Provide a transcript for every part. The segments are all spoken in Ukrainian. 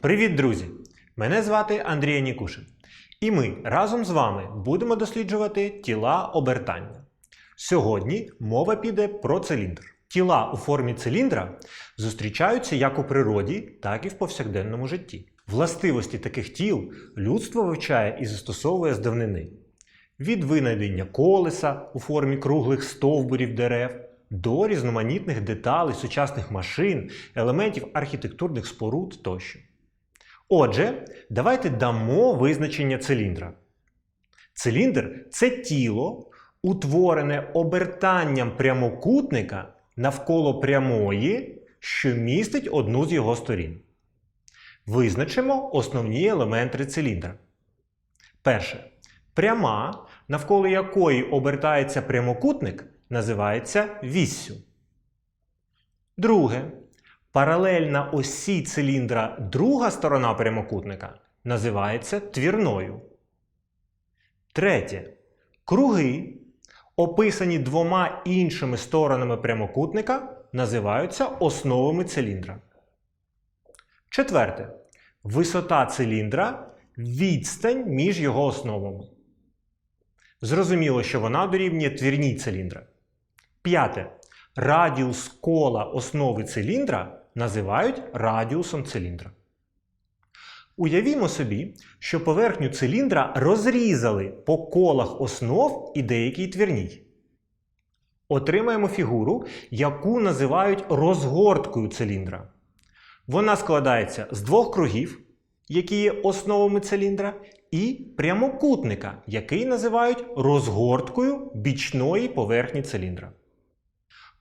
Привіт, друзі! Мене звати Андрій Нікушин. І ми разом з вами будемо досліджувати тіла обертання. Сьогодні мова піде про циліндр. Тіла у формі циліндра зустрічаються як у природі, так і в повсякденному житті. Властивості таких тіл людство вивчає і застосовує з давнини. Від винайдення колеса у формі круглих стовбурів дерев до різноманітних деталей сучасних машин, елементів архітектурних споруд тощо. Отже, давайте дамо визначення циліндра. Циліндр це тіло, утворене обертанням прямокутника навколо прямої, що містить одну з його сторін. Визначимо основні елементи циліндра. Перше. Пряма, навколо якої обертається прямокутник, називається віссю. Друге. Паралельна осі циліндра друга сторона прямокутника називається твірною. Третє. Круги, описані двома іншими сторонами прямокутника, називаються основами циліндра. Четверте. Висота циліндра відстань між його основами. Зрозуміло, що вона дорівнює твірній циліндра. П'яте. Радіус кола основи циліндра називають радіусом циліндра. Уявімо собі, що поверхню циліндра розрізали по колах основ і деякій твірній. Отримаємо фігуру, яку називають розгорткою циліндра. Вона складається з двох кругів, які є основами циліндра, і прямокутника, який називають розгорткою бічної поверхні циліндра.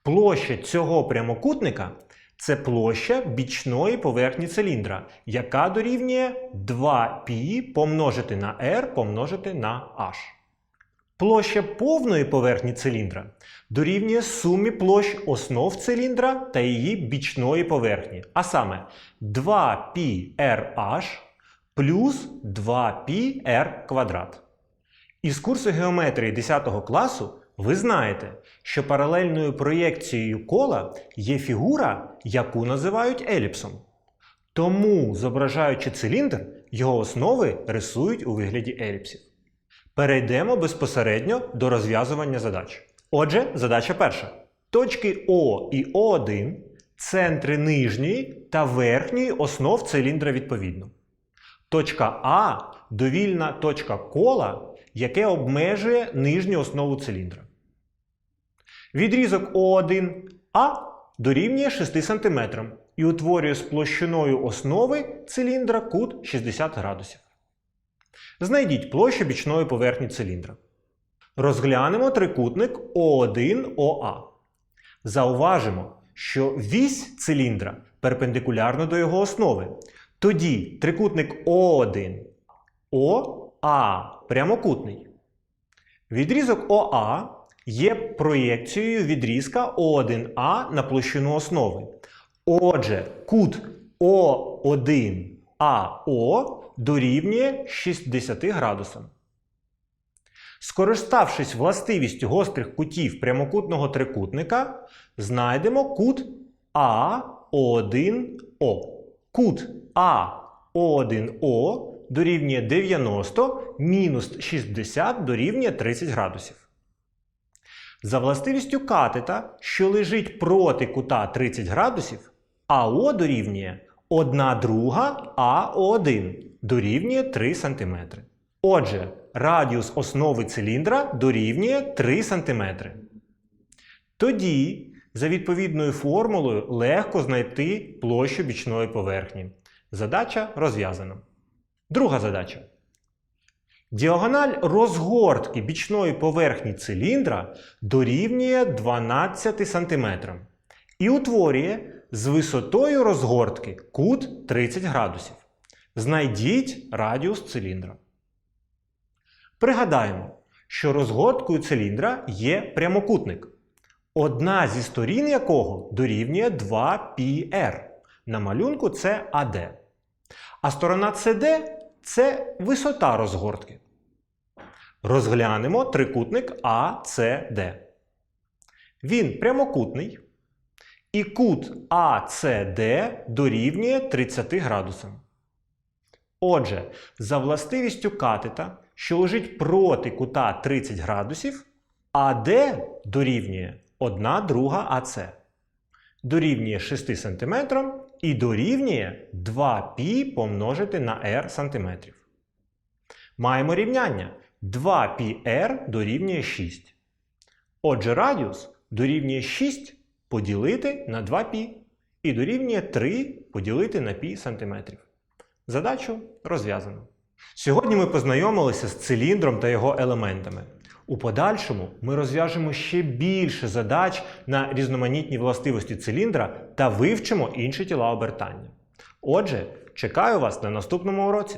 Площа цього прямокутника це площа бічної поверхні циліндра, яка дорівнює 2π помножити на r помножити на h. Площа повної поверхні циліндра дорівнює сумі площ основ циліндра та її бічної поверхні, а саме 2πrh плюс 2πr квадрат. Із курсу геометрії 10 класу ви знаєте, що паралельною проєкцією кола є фігура, яку називають еліпсом. Тому, зображаючи циліндр, його основи рисують у вигляді еліпсів. Перейдемо безпосередньо до розв'язування задач. Отже, задача перша. Точки О і О1 центри нижньої та верхньої основ циліндра відповідно. Точка А довільна точка кола, яке обмежує нижню основу циліндра. Відрізок О1А дорівнює 6 см і утворює з площиною основи циліндра кут 60 градусів. Знайдіть площу бічної поверхні циліндра. Розглянемо трикутник О1ОА. Зауважимо, що вісь циліндра перпендикулярна до його основи. Тоді трикутник О1 ОА прямокутний. Відрізок ОА є проєкцією відрізка О1А на площину основи. Отже, кут О1АО дорівнює 60 градусам. Скориставшись властивістю гострих кутів прямокутного трикутника, знайдемо кут АО1О. Кут АО1О дорівнює 90 мінус 60 дорівнює 30 градусів. За властивістю катета, що лежить проти кута 30 градусів, АО дорівнює 1 друга АО1 дорівнює 3 см. Отже, радіус основи циліндра дорівнює 3 см. Тоді, за відповідною формулою, легко знайти площу бічної поверхні. Задача розв'язана. Друга задача. Діагональ розгортки бічної поверхні циліндра дорівнює 12 см і утворює з висотою розгортки кут 30 градусів. Знайдіть радіус циліндра. Пригадаємо, що розгорткою циліндра є прямокутник, одна зі сторін якого дорівнює 2πr. На малюнку це AD. А сторона CD це висота розгортки. Розглянемо трикутник ACD. Він прямокутний. І кут ACD дорівнює 30 градусам. Отже, за властивістю катета, що лежить проти кута 30 градусів, АД дорівнює 1 друга АЦ. Дорівнює 6 см і дорівнює 2π помножити на r сантиметрів. Маємо рівняння 2πr дорівнює 6. Отже, радіус дорівнює 6 поділити на 2π і дорівнює 3 поділити на π сантиметрів. Задачу розв'язано. Сьогодні ми познайомилися з циліндром та його елементами. У подальшому ми розв'яжемо ще більше задач на різноманітні властивості циліндра та вивчимо інші тіла обертання. Отже, чекаю вас на наступному уроці.